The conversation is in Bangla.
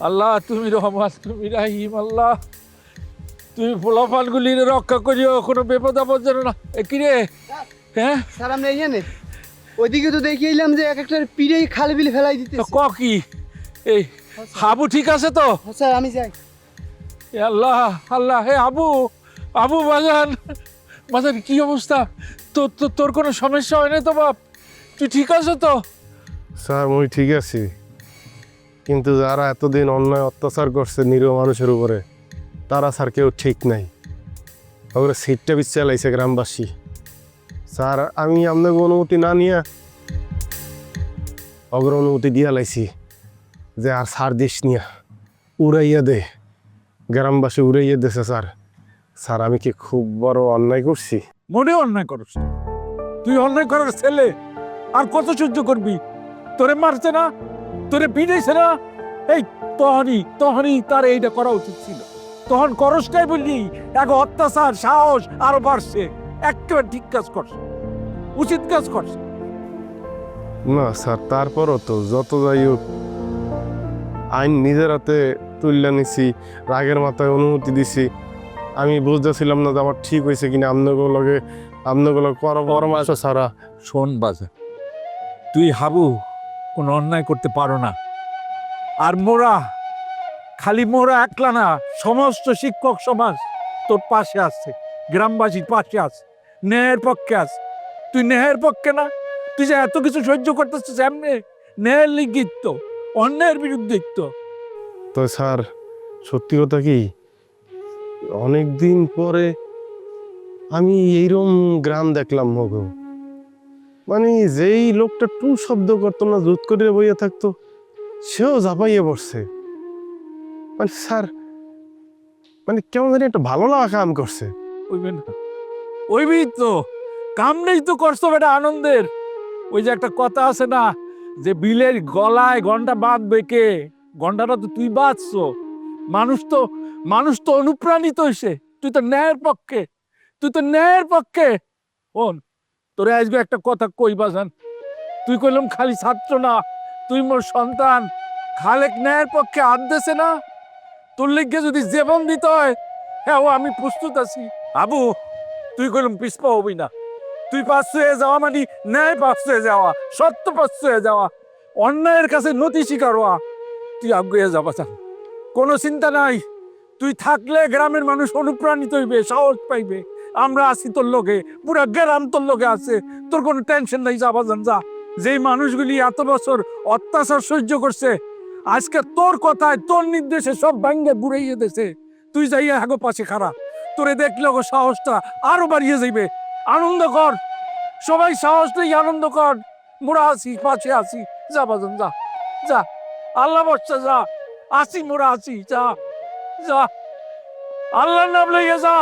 আল্লাহ তুমি রহমান তুমি রাহিম আল্লাহ। তুমি ফলাফলগুলি রক্ষা করিও কোনো বিপদ আপদ যেন না কিরে হ্যাঁ? স্যার আমরা এখানে ওইদিকে তো দেখে এলাম যে এক একটা পিড়েই খাল বিল ফেলাই দিতে ক কি? এই হাবু ঠিক আছে তো? স্যার আমি যাই। এ আল্লাহ আল্লাহ হে আবু আবু বাজান। বাজান কি অবস্থা? তোর তোর তোর কোনো সমস্যা হয় না তো বাপ? তুই ঠিক আছো তো? স্যার মুই ঠিক আছি। কিন্তু যারা এতদিন অন্যায়, অত্যাচার করছে নিরীহ মানুষের উপরে, তারা স্যার কেউ ঠিক নাই। ওগুলো সিটটা বিচ চালাইছে গ্রামবাসী। স্যার আমি আপনাকে অনুমতি না নিয়ে অগ্র অনুমতি দিয়া লাইছি যে আর সার দিস নিয়া উড়াইয়া দে। গ্রামবাসী উড়াইয়া দেছে স্যার স্যার আমি কি খুব বড় অন্যায় করছি? মনে অন্যায় করস তুই অন্যায় করার ছেলে, আর কত সহ্য করবি? তোরে মারছে না? তোরে পিড়েছে না? এই তহনি তহনি তার এইটা করা উচিত ছিল। তখন করসটাই বললি? এক অত্যাচার সাহস আরও বাড়ছে। একেবারে ঠিক কাজ করছে উচিত কাজ করছে না স্যার তারপরও তো যত যাই হোক আইন নিজের হাতে তুললে নিছি রাগের মাথায় অনুমতি দিছি। আমি বুঝতেছিলাম না যে আমার ঠিক হয়েছে কিনা আপনাগুলোকে আপনাগুলো পরামর্শ ছাড়া শোন বাজার তুই হাবু কোনো অন্যায় করতে পারো না। আর মোরা, খালি মোরা একলা না, সমস্ত শিক্ষক সমাজ তোর পাশে আসছে গ্রামবাসীর পাশে আস ন্যায়ের পক্ষে আস তুই ন্যায়ের পক্ষে না, তুই যে এত কিছু সহ্য করতেছিস এমনি ন্যায়ের লিখিত তো অন্যায়ের বিরুদ্ধে তো তো স্যার, সত্যি কথা কি? অনেক দিন পরে আমি এইরকম গ্রাম দেখলাম মগো। মানে যেই লোকটা টু শব্দ করতো না, জুত করে বইয়া থাকতো, সেও ঝাপাইয়ে পড়ছে। মানে স্যার মানে কেমন জানি একটা ভালো লাগা কাম করছে। ওইবে ওইবি তো কাম নেই তো করছ বেটা আনন্দের। ওই যে একটা কথা আছে না, যে বিলের গলায় ঘণ্টা বাঁধবে কে? ঘন্টাটা তো তুই বাঁধছো। মানুষ তো মানুষ তো অনুপ্রাণিত হয়েছে তুই তো ন্যায়ের পক্ষে, তুই তো ন্যায়ের পক্ষে। শোন তোরে আসবে একটা কথা কই বাজান? তুই কইলাম খালি ছাত্র না, তুই মোর সন্তান। খালেক ন্যায়ের পক্ষে দেছে না? তোর লিগে যদি জীবন দিতে হয় হ্যাঁ ও আমি প্রস্তুত আছি। আবু তুই কইলাম পিসপা হবি না। তুই পাঁচ হয়ে যাওয়া মানে ন্যায় পাঁচ হয়ে যাওয়া, সত্য পাঁচ হয়ে যাওয়া, অন্যায়ের কাছে নতি স্বীকার হওয়া। তুই আগুয়ে যাবা চান কোনো চিন্তা নাই। তুই থাকলে গ্রামের মানুষ অনুপ্রাণিত হইবে, সাহস পাইবে। আমরা আছি তোর লোকে পুরা গ্রাম তোর লোকে আছে। তোর কোনো টেনশন নাই যাবা যান যা। যেই মানুষগুলি এত বছর অত্যাচার সহ্য করছে, আজকে তোর কথায়, তোর নির্দেশে সব ভাঙ্গে বুড়াইয়ে দেছে তুই যাইয়া হাগো পাশে খারা তোরে দেখলে ওগো সাহসটা আরও বাড়িয়ে যাইবে। আনন্দ কর। সবাই সাহস নেই আনন্দ কর। মোরা আসি পাশে আসি যা বাজন, যা। যা। আল্লাহ বর্ষা যা। আসি মোরা আসি যা। যা। আল্লাহর নাম লইয়া যা।